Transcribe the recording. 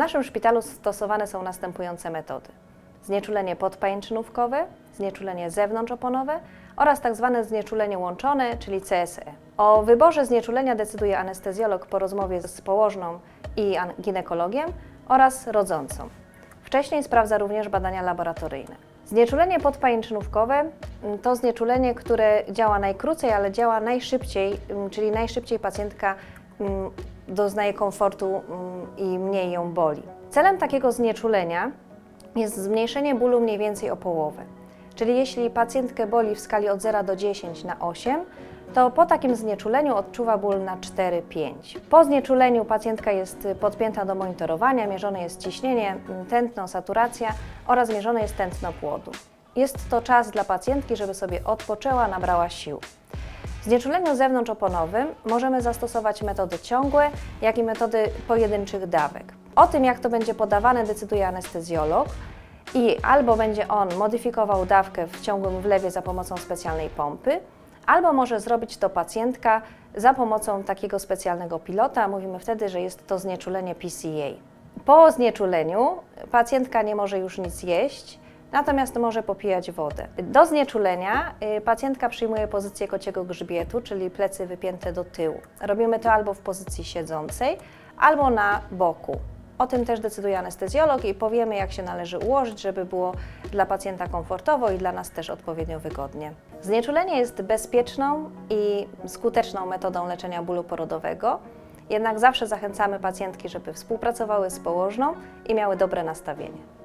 naszym szpitalu stosowane są następujące metody. Znieczulenie podpajęczynówkowe, znieczulenie zewnątrzoponowe oraz tak zwane znieczulenie łączone, czyli CSE. O wyborze znieczulenia decyduje anestezjolog po rozmowie z położną i ginekologiem oraz rodzącą. Wcześniej sprawdza również badania laboratoryjne. Znieczulenie podpajęczynówkowe mm, to znieczulenie, które działa najkrócej, ale działa najszybciej, mm, czyli najszybciej pacjentka mm, doznaje komfortu mm, i mniej ją boli. Celem takiego znieczulenia jest zmniejszenie bólu mniej więcej o połowę. Czyli jeśli pacjentkę boli w skali od 0 do 10 na 8, to po takim znieczuleniu odczuwa ból na 4-5. Po znieczuleniu pacjentka jest podpięta do monitorowania, mierzone jest ciśnienie, m, tętno, saturacja oraz mierzone jest tętno płodu. Jest to czas dla pacjentki, żeby sobie odpoczęła, nabrała sił. W znieczuleniu zewnątrzoponowym możemy zastosować metody ciągłe, jak i metody pojedynczych dawek. O tym, jak to będzie podawane, decyduje anestezjolog i albo będzie on modyfikował dawkę w ciągłym wlewie za pomocą specjalnej pompy, albo może zrobić to pacjentka za pomocą takiego specjalnego pilota. Mówimy wtedy, że jest to znieczulenie PCA. Po znieczuleniu pacjentka nie może już nic jeść, natomiast może popijać wodę. Do znieczulenia y, pacjentka przyjmuje pozycję kociego grzbietu, czyli plecy wypięte do tyłu. Robimy to albo w pozycji siedzącej, albo na boku. O tym też decyduje anestezjolog i powiemy, jak się należy ułożyć, żeby było dla pacjenta komfortowo i dla nas też odpowiednio wygodnie. Znieczulenie jest bezpieczną i skuteczną metodą leczenia bólu porodowego, jednak zawsze zachęcamy pacjentki, żeby współpracowały z położną i miały dobre nastawienie.